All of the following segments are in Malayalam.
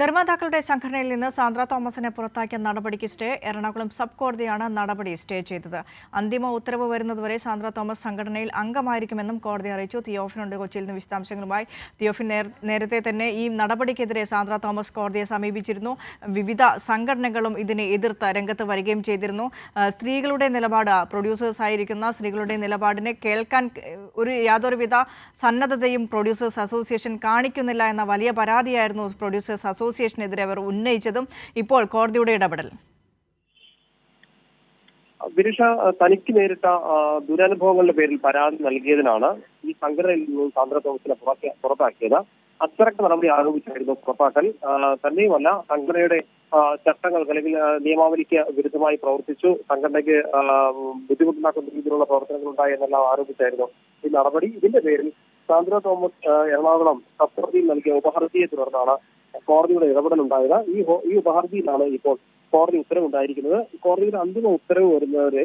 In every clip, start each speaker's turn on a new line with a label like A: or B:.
A: നിർമ്മാതാക്കളുടെ സംഘടനയിൽ നിന്ന് സാന്ദ്ര തോമസിനെ പുറത്താക്കിയ നടപടിക്ക് സ്റ്റേ എറണാകുളം സബ് കോടതിയാണ് നടപടി സ്റ്റേ ചെയ്തത്. അന്തിമ ഉത്തരവ് വരുന്നതുവരെ സാന്ദ്ര തോമസ് സംഘടനയിൽ അംഗമായിരിക്കുമെന്നും കോടതി അറിയിച്ചു. തിയോഫിനുണ്ട് കൊച്ചിയിൽ നിന്ന് വിശദാംശങ്ങളുമായി. തിയോഫിൻ നേരത്തെ തന്നെ ഈ നടപടിക്കെതിരെ സാന്ദ്ര തോമസ് കോടതിയെ സമീപിച്ചിരുന്നു. വിവിധ സംഘടനകളും ഇതിനെ എതിർത്ത് രംഗത്ത് വരികയും ചെയ്തിരുന്നു. സ്ത്രീകളുടെ നിലപാട് പ്രൊഡ്യൂസേഴ്സ് ആയിരിക്കുന്ന സ്ത്രീകളുടെ നിലപാടിനെ കേൾക്കാൻ ഒരു യാതൊരുവിധ സന്നദ്ധതയും പ്രൊഡ്യൂസേഴ്സ് അസോസിയേഷൻ കാണിക്കുന്നില്ല എന്ന വലിയ പരാതിയായിരുന്നു പ്രൊഡ്യൂസേഴ്സ് അസോസിയേഷനെതിരെ അവർ ഉന്നയിച്ചതും ഇപ്പോൾ കോടതിയുടെ ഇടപെടൽ.
B: വിനിഷ തനിക്ക് നേരിട്ട ദുരനുഭവങ്ങളുടെ പേരിൽ പരാതി നൽകിയതിനാണ് ഈ സംഘടനയിൽ നിന്നും സാന്ദ്ര തോമസിനെ പുറത്താ- പുറത്താക്കിയത്. അച്ചടക്ക നടപടി ആരോപിച്ചായിരുന്നു പുറത്താക്കൽ തന്നെയുമല്ല സംഘടനയുടെ ചട്ടങ്ങൾ അല്ലെങ്കിൽ നിയമാവലിക്ക് വിരുദ്ധമായി പ്രവർത്തിച്ചു. സംഘടനയ്ക്ക് ബുദ്ധിമുട്ടുണ്ടാക്കുന്ന രീതിയിലുള്ള പ്രവർത്തനങ്ങൾ ഉണ്ടായി എന്നെല്ലാം ആരോപിച്ചായിരുന്നു ഈ നടപടി. ഇതിന്റെ പേരിൽ സാന്ദ്ര തോമസ് എറണാകുളം കസ്റ്റഡിയിൽ നൽകിയ ഉപഹർജിയെ തുടർന്നാണ് കോടതിയുടെ ഇടപെടൽ ഉണ്ടായത്. ഈ ഈ ഉപഹർജിയിലാണ് ഇപ്പോൾ കോടതി ഉത്തരവുണ്ടായിരിക്കുന്നത്. കോടതിയുടെ അന്തിമ ഉത്തരവ് വരുന്നവരെ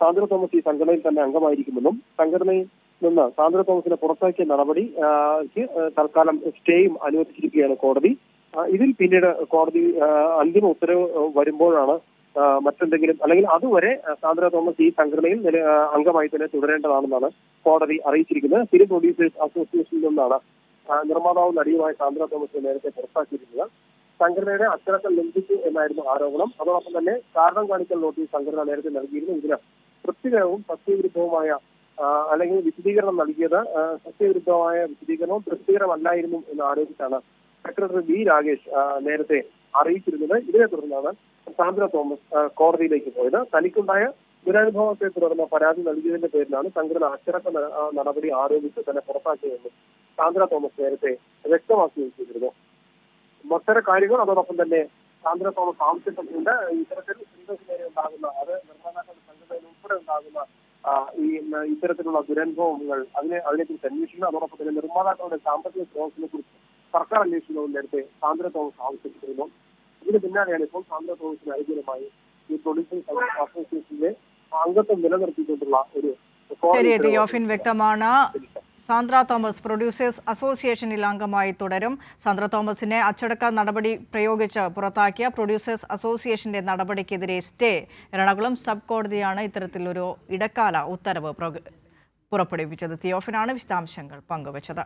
B: സാന്ദ്ര തോമസ് ഈ സംഘടനയിൽ തന്നെ അംഗമായിരിക്കുമെന്നും സംഘടനയിൽ നിന്ന് സാന്ദ്ര തോമസിനെ പുറത്താക്കിയ നടപടി തൽക്കാലം സ്റ്റേയും അനുവദിച്ചിരിക്കുകയാണ് കോടതി. ഇതിൽ പിന്നീട് കോടതി അന്തിമ ഉത്തരവ് വരുമ്പോഴാണ് മറ്റെന്തെങ്കിലും അല്ലെങ്കിൽ അതുവരെ സാന്ദ്ര തോമസ് ഈ സംഘടനയിൽ അംഗമായി തന്നെ തുടരേണ്ടതാണെന്നാണ് കോടതി അറിയിച്ചിരിക്കുന്നത്. ഫിലിം പ്രൊഡ്യൂസേഴ്സ് അസോസിയേഷനിൽ നിന്നാണ് നിർമ്മാതാവും നടിയുമായ സാന്ദ്ര തോമസ് നേരത്തെ പുറത്താക്കിയിരുന്നത് സംഘടനയുടെ അച്ചടക്കം ലംഘിച്ചു എന്നായിരുന്നു ആരോപണം. അതോടൊപ്പം തന്നെ കാരണം കാണിക്കൽ നോട്ടീസ് സംഘടന നേരത്തെ നൽകിയിരുന്നു. ഇതിന് തൃപ്തികരവും സത്യവിരുദ്ധവുമായ അല്ലെങ്കിൽ വിശദീകരണം നൽകിയത് സത്യവിരുദ്ധമായ വിശദീകരണവും തൃപ്തികരമല്ലായിരുന്നു എന്ന് ആരോപിച്ചാണ് സെക്രട്ടറി ബി രാകേഷ് നേരത്തെ അറിയിച്ചിരുന്നത്. ഇതിനെ തുടർന്നാണ് സാന്ദ്ര തോമസ് കോടതിയിലേക്ക് പോയത്. തനിക്കുണ്ടായ ദുരനുഭവത്തെ തുടർന്ന് പരാതി നൽകിയതിന്റെ പേരിലാണ് സംഘടന അച്ചടക്ക നടപടി ആരോപിച്ച് തന്നെ പുറത്താക്കിയതെന്നും സാന്ദ്ര തോമസ് നേരത്തെ വ്യക്തമാക്കുകയും ചെയ്തിരുന്നു മറ്റൊരു കാര്യങ്ങൾ അതോടൊപ്പം തന്നെ സാന്ദ്ര തോമസ് ആവശ്യപ്പെട്ടിട്ടുണ്ട്. ഇത്തരത്തിൽ സ്ത്രീകൾക്ക് നേരെ ഉണ്ടാകുന്ന അത് നിർമ്മാതാക്കളുടെ സംഘടനയിൽ ഉൾപ്പെടെ ഉണ്ടാകുന്ന ഈ ഇത്തരത്തിലുള്ള ദുരനുഭവങ്ങൾ അതിനെ അതിനെക്കുറിച്ച് അന്വേഷിക്കണം അതോടൊപ്പം തന്നെ നിർമ്മാതാക്കളുടെ സാമ്പത്തിക സ്രോതസ്സിനെ കുറിച്ച് സർക്കാർ അന്വേഷിക്കുന്നതും നേരത്തെ സാന്ദ്ര തോമസ് ആവശ്യപ്പെട്ടിരുന്നു. ഇതിന് പിന്നാലെയാണ് ഇപ്പോൾ സാന്ദ്ര തോമസിന് അനുകൂലമായി ഈ പ്രൊഡ്യൂസേഴ്സ് അസോസിയേഷനിലെ അംഗത്വം നിലനിർത്തിക്കൊണ്ടുള്ള ഒരു
A: ശരി തിയോഫിൻ വ്യക്തമാണ്. സാന്ദ്ര തോമസ് പ്രൊഡ്യൂസേഴ്സ് അസോസിയേഷനിൽ അംഗമായി തുടരും. സാന്ദ്ര തോമസിനെ അച്ചടക്ക നടപടി പ്രയോഗിച്ച് പുറത്താക്കിയ പ്രൊഡ്യൂസേഴ്സ് അസോസിയേഷന്റെ നടപടിക്കെതിരെ സ്റ്റേ. എറണാകുളം സബ് കോടതിയാണ് ഇത്തരത്തിലൊരു ഇടക്കാല ഉത്തരവ് പുറപ്പെടുവിച്ചത്. തിയോഫിനാണ് വിശദാംശങ്ങൾ പങ്കുവച്ചത്.